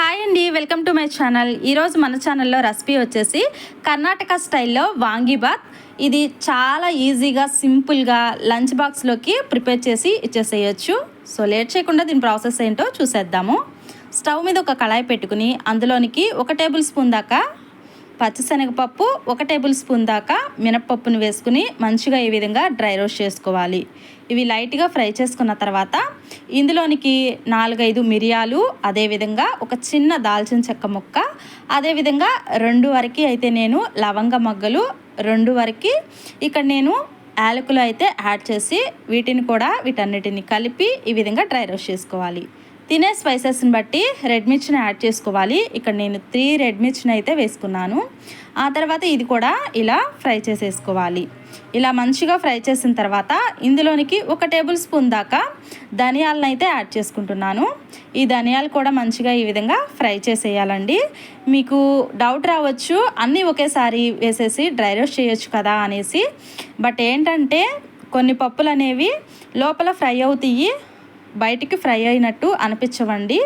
Hi అండి welcome to my channel ఈరోజు మన ఛానల్లో రెసిపీ వచ్చేసి కర్ణాటక స్టైల్లో వాంగీబాత్ ఇది చాలా ఈజీగా సింపుల్గా లంచ్ బాక్స్లోకి ప్రిపేర్ చేసి ఇచ్చేసేయచ్చు. సో లేట్ చేయకుండా దీని ప్రాసెస్ ఏంటో చూసేద్దాము. స్టవ్ మీద ఒక కళాయి పెట్టుకుని అందులోనికి ఒక టేబుల్ స్పూన్ దాకా పచ్చిశనగపప్పు ఒక టేబుల్ స్పూన్ దాకా మినప్పప్పును వేసుకుని మంచిగా ఈ విధంగా డ్రై రోస్ట్ చేసుకోవాలి. ఇవి లైట్గా ఫ్రై చేసుకున్న తర్వాత ఇందులోనికి నాలుగైదు మిరియాలు అదేవిధంగా ఒక చిన్న దాల్చిన చెక్క ముక్క అదేవిధంగా రెండు వరకు అయితే నేను లవంగ మొగ్గలు రెండు వరకు ఇక్కడ నేను యాలకులు అయితే యాడ్ చేసి వీటిని కూడా వీటన్నిటిని కలిపి ఈ విధంగా డ్రై రోస్ట్ చేసుకోవాలి. తినే స్పైసెస్ని బట్టి రెడ్ మిర్చిని యాడ్ చేసుకోవాలి. ఇక్కడ నేను త్రీ రెడ్ మిర్చిని అయితే వేసుకున్నాను. ఆ తర్వాత ఇది కూడా ఇలా ఫ్రై చేసేసుకోవాలి. ఇలా మంచిగా ఫ్రై చేసిన తర్వాత ఇందులోనికి ఒక టేబుల్ స్పూన్ దాకా ధనియాలను అయితే యాడ్ చేసుకుంటున్నాను. ఈ ధనియాలు కూడా మంచిగా ఈ విధంగా ఫ్రై చేసేయాలండి. మీకు డౌట్ రావచ్చు అన్నీ ఒకేసారి వేసేసి డ్రై రోస్ట్ చేయొచ్చు కదా అనేసి. బట్ ఏంటంటే కొన్ని పప్పులు అనేవి లోపల ఫ్రై అవుతాయి బయటికి ఫ్రై అయినట్టు అనిపించవండి.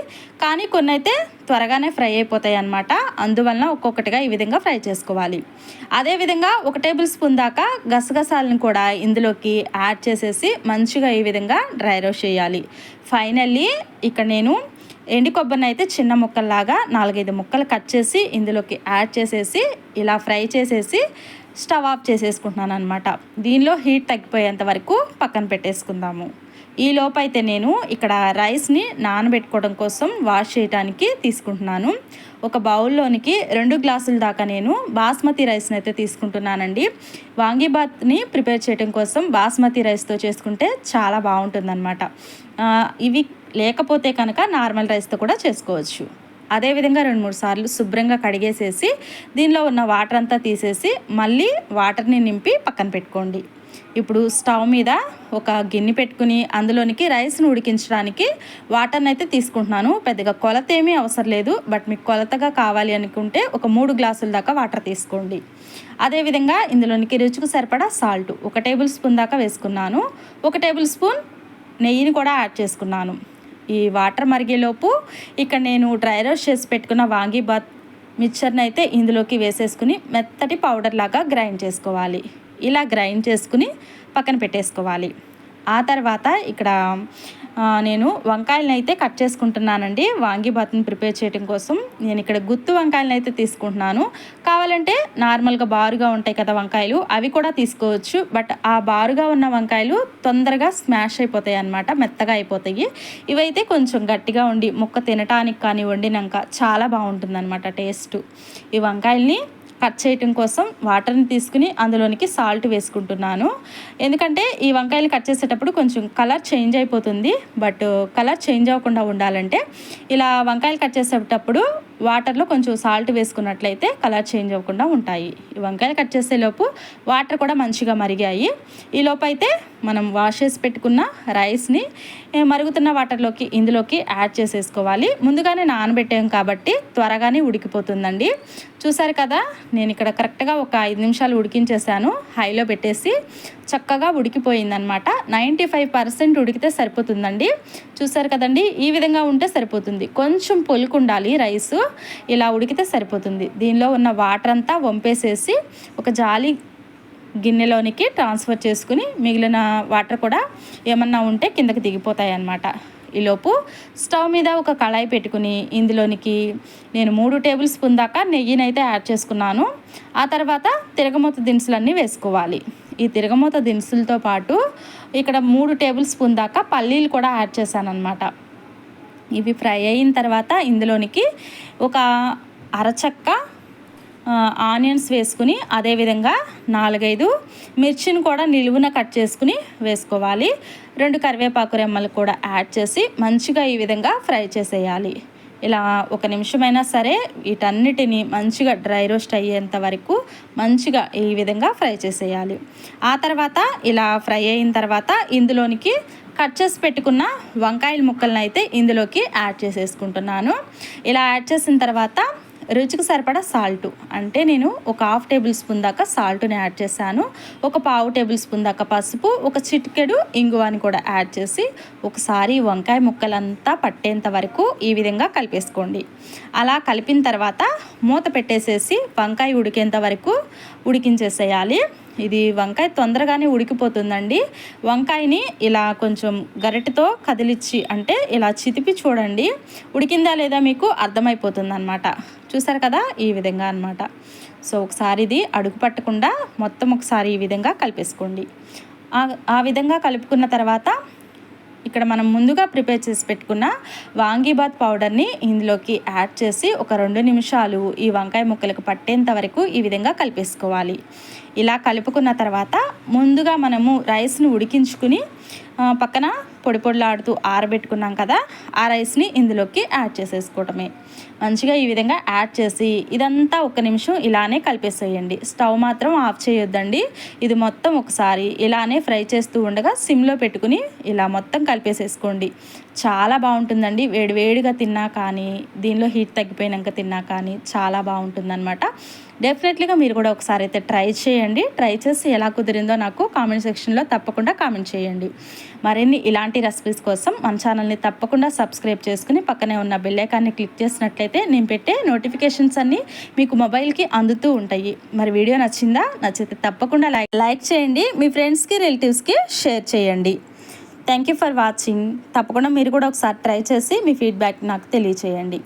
కానీ కొన్ని అయితే త్వరగానే ఫ్రై అయిపోతాయి అన్నమాట. అందువలన ఒక్కొక్కటిగా ఈ విధంగా ఫ్రై చేసుకోవాలి. అదేవిధంగా ఒక టేబుల్ స్పూన్ దాకా గసగసాలను కూడా ఇందులోకి యాడ్ చేసేసి మంచిగా ఈ విధంగా డ్రై రోస్ట్ చేయాలి. ఫైనల్లీ ఇక్కడ నేను ఎండి కొబ్బరిని అయితే చిన్న ముక్కల్లాగా నాలుగైదు ముక్కలు కట్ చేసి ఇందులోకి యాడ్ చేసేసి ఇలా ఫ్రై చేసేసి స్టవ్ ఆఫ్ చేసేసుకుంటున్నాను అనమాట దీనిలో హీట్ తగ్గిపోయేంత వరకు పక్కన పెట్టేసుకుందాము. ఈ లోపైతే నేను ఇక్కడ రైస్ని నానబెట్టుకోవడం కోసం వాష్ చేయడానికి తీసుకుంటున్నాను. ఒక బౌల్లోనికి రెండు గ్లాసుల దాకా నేను బాస్మతి రైస్ని అయితే తీసుకుంటున్నానండి. వాంగీబాత్ని ప్రిపేర్ చేయడం కోసం బాస్మతి రైస్తో చేసుకుంటే చాలా బాగుంటుందన్నమాట. ఇవి లేకపోతే కనుక నార్మల్ రైస్తో కూడా చేసుకోవచ్చు. అదేవిధంగా రెండు మూడు సార్లు శుభ్రంగా కడిగేసేసి దీనిలో ఉన్న వాటర్ అంతా తీసేసి మళ్ళీ వాటర్ని నింపి పక్కన పెట్టుకోండి. ఇప్పుడు స్టవ్ మీద ఒక గిన్నె పెట్టుకుని అందులోనికి రైస్ను ఉడికించడానికి వాటర్ని అయితే తీసుకుంటున్నాను. పెద్దగా కొలత ఏమీ అవసరం లేదు. బట్ మీకు కొలతగా కావాలి అనుకుంటే ఒక మూడు గ్లాసుల దాకా వాటర్ తీసుకోండి. అదేవిధంగా ఇందులోనికి రుచికి సరిపడా సాల్ట్ ఒక టేబుల్ స్పూన్ దాకా వేసుకున్నాను. ఒక టేబుల్ స్పూన్ నెయ్యిని కూడా యాడ్ చేసుకున్నాను. ఈ వాటర్ మరిగేలోపు ఇక్కడ నేను డ్రై రోస్ట్ చేసి పెట్టుకున్న వాంగీబాత్ మిక్చర్ని అయితే ఇందులోకి వేసేసుకుని మెత్తటి పౌడర్ లాగా గ్రైండ్ చేసుకోవాలి. ఇలా గ్రైండ్ చేసుకుని పక్కన పెట్టేసుకోవాలి. ఆ తర్వాత ఇక్కడ నేను వంకాయలను అయితే కట్ చేసుకుంటున్నానండి. వాంగిబాత్ని ప్రిపేర్ చేయడం కోసం నేను ఇక్కడ గుత్తు వంకాయలను అయితే తీసుకుంటున్నాను. కావాలంటే నార్మల్గా బారుగా ఉంటాయి కదా వంకాయలు అవి కూడా తీసుకోవచ్చు. బట్ ఆ బారుగా ఉన్న వంకాయలు తొందరగా స్మాష్ అయిపోతాయి అన్నమాట మెత్తగా అయిపోతాయి. ఇవైతే కొంచెం గట్టిగా ఉండి ముక్క తినటానికి కానీ వండినాక చాలా బాగుంటుంది అనమాట టేస్ట్. ఈ వంకాయల్ని కట్ చేయటం కోసం వాటర్ని తీసుకుని అందులోనికి సాల్ట్ వేసుకుంటున్నాను. ఎందుకంటే ఈ వంకాయలు కట్ చేసేటప్పుడు కొంచెం కలర్ చేంజ్ అయిపోతుంది. బట్ కలర్ చేంజ్ అవ్వకుండా ఉండాలంటే ఇలా వంకాయలు కట్ చేసేటప్పుడు వాటర్లో కొంచెం సాల్ట్ వేసుకున్నట్లయితే కలర్ చేంజ్ అవ్వకుండా ఉంటాయి. ఈ వంకాయలు కట్ చేసేలోపు వాటర్ కూడా మంచిగా మరిగాయి. ఈ లోపు అయితే మనం వాష్ చేసి పెట్టుకున్న రైస్ని మరుగుతున్న వాటర్లోకి ఇందులోకి యాడ్ చేసేసుకోవాలి. ముందుగానే నానబెట్టాం కాబట్టి త్వరగానే ఉడికిపోతుందండి. చూసారు కదా నేను ఇక్కడ కరెక్ట్గా ఒక ఐదు నిమిషాలు ఉడికించేసాను హైలో పెట్టేసి చక్కగా ఉడికిపోయిందనమాట నైంటీ ఫైవ్ పర్సెంట్ ఉడికితే సరిపోతుందండి. చూసారు కదండి ఈ విధంగా ఉంటే సరిపోతుంది. కొంచెం పొలుకు ఉండాలి రైస్. ఇలా ఉడికితే సరిపోతుంది. దీనిలో ఉన్న వాటర్ అంతా వంపేసేసి ఒక జాలి గిన్నెలోనికి ట్రాన్స్ఫర్ చేసుకుని మిగిలిన వాటర్ కూడా ఏమన్నా ఉంటే కిందకి దిగిపోతాయి అన్నమాట ఈలోపు స్టవ్ మీద ఒక కళాయి పెట్టుకుని ఇందులోనికి నేను మూడు టేబుల్ స్పూన్ దాకా నెయ్యిని అయితే యాడ్ చేసుకున్నాను. ఆ తర్వాత తిరగమూత దినుసులన్నీ వేసుకోవాలి. ఈ తిరగమూత దినుసులతో పాటు ఇక్కడ మూడు టేబుల్ స్పూన్ దాకా పల్లీలు కూడా యాడ్ చేశాను అనమాట ఇవి ఫ్రై అయిన తర్వాత ఇందులోనికి ఒక అరచక్క ఆనియన్స్ వేసుకుని అదేవిధంగా నాలుగైదు మిర్చిని కూడా నిలువున కట్ చేసుకుని వేసుకోవాలి. రెండు కరివేపాకు రెమ్మలు కూడా యాడ్ చేసి మంచిగా ఈ విధంగా ఫ్రై చేసేయాలి. ఇలా ఒక నిమిషమైనా సరే వీటన్నిటిని మంచిగా డ్రై రోస్ట్ అయ్యేంత వరకు మంచిగా ఈ విధంగా ఫ్రై చేసేయాలి. ఆ తర్వాత ఇలా ఫ్రై అయిన తర్వాత ఇందులోనికి కట్ చేసి పెట్టుకున్న వంకాయల ముక్కలను అయితే ఇందులోకి యాడ్ చేసేసుకుంటున్నాను. ఇలా యాడ్ చేసిన తర్వాత రుచికి సరిపడా సాల్ట్ అంటే నేను ఒక హాఫ్ టేబుల్ స్పూన్ దాకా సాల్ట్ని యాడ్ చేశాను. ఒక పావు టేబుల్ స్పూన్ దాకా పసుపు ఒక చిటికెడు ఇంగువాని కూడా యాడ్ చేసి ఒకసారి వంకాయ ముక్కలంతా పట్టేంత వరకు ఈ విధంగా కలిపేసుకోండి. అలా కలిపిన తర్వాత మూత పెట్టేసేసి వంకాయ ఉడికేంత వరకు ఉడికించేసేయాలి. ఇది వంకాయ తొందరగానే ఉడికిపోతుందండి. వంకాయని ఇలా కొంచెం గరిటతో కదిలిచ్చి అంటే ఇలా చితిపి చూడండి. ఉడికిందా లేదా మీకు అర్థమైపోతుందన్నమాట. చూసారు కదా ఈ విధంగా అనమాట సో ఒకసారి ఇది అడుగు పట్టకుండా మొత్తం ఒకసారి ఈ విధంగా కలిపేసుకోండి. ఆ విధంగా కలుపుకున్న తర్వాత ఇక్కడ మనం ముందుగా ప్రిపేర్ చేసి పెట్టుకున్న వాంగీబాత్ పౌడర్ని ఇందులోకి యాడ్ చేసి ఒక రెండు నిమిషాలు ఈ వంకాయ ముక్కలకు పట్టేంత వరకు ఈ విధంగా కలిపేసుకోవాలి. ఇలా కలుపుకున్న తర్వాత ముందుగా మనము రైస్ను ఉడికించుకుని పక్కన పొడి పొడిలాడుతూ ఆరబెట్టుకున్నాం కదా ఆ రైస్ని ఇందులోకి యాడ్ చేసేసుకోవటమే. మంచిగా ఈ విధంగా యాడ్ చేసి ఇదంతా ఒక నిమిషం ఇలానే కలిపేసేయండి. స్టవ్ మాత్రం ఆఫ్ చేయొద్దండి. ఇది మొత్తం ఒకసారి ఇలానే ఫ్రై చేస్తూ ఉండగా సిమ్లో పెట్టుకుని ఇలా మొత్తం కలిపేసేసుకోండి. చాలా బాగుంటుందండి. వేడి వేడిగా తిన్నా కానీ దీనిలో హీట్ తగ్గిపోయినాక తిన్నా కానీ చాలా బాగుంటుందన్నమాట. డెఫినెట్లీగా మీరు కూడా ఒకసారి అయితే ట్రై చేయండి. ట్రై చేసి ఎలా కుదిరిందో నాకు కామెంట్ సెక్షన్లో తప్పకుండా కామెంట్ చేయండి. మరిన్ని ఇలాంటి రెసిపీస్ కోసం మన ఛానల్ని తప్పకుండా సబ్స్క్రైబ్ చేసుకుని పక్కనే ఉన్న బెల్లైకాన్ని క్లిక్ చేసినట్లయితే నేను పెట్టే నోటిఫికేషన్స్ అన్నీ మీకు మొబైల్కి అందుతూ ఉంటాయి. మరి వీడియో నచ్చిందా? నచ్చితే తప్పకుండా లైక్ లైక్ చేయండి. మీ ఫ్రెండ్స్కి రిలేటివ్స్కి షేర్ చేయండి. థ్యాంక్ యూ ఫర్ వాచింగ్ తప్పకుండా మీరు కూడా ఒకసారి ట్రై చేసి మీ ఫీడ్బ్యాక్ నాకు తెలియచేయండి.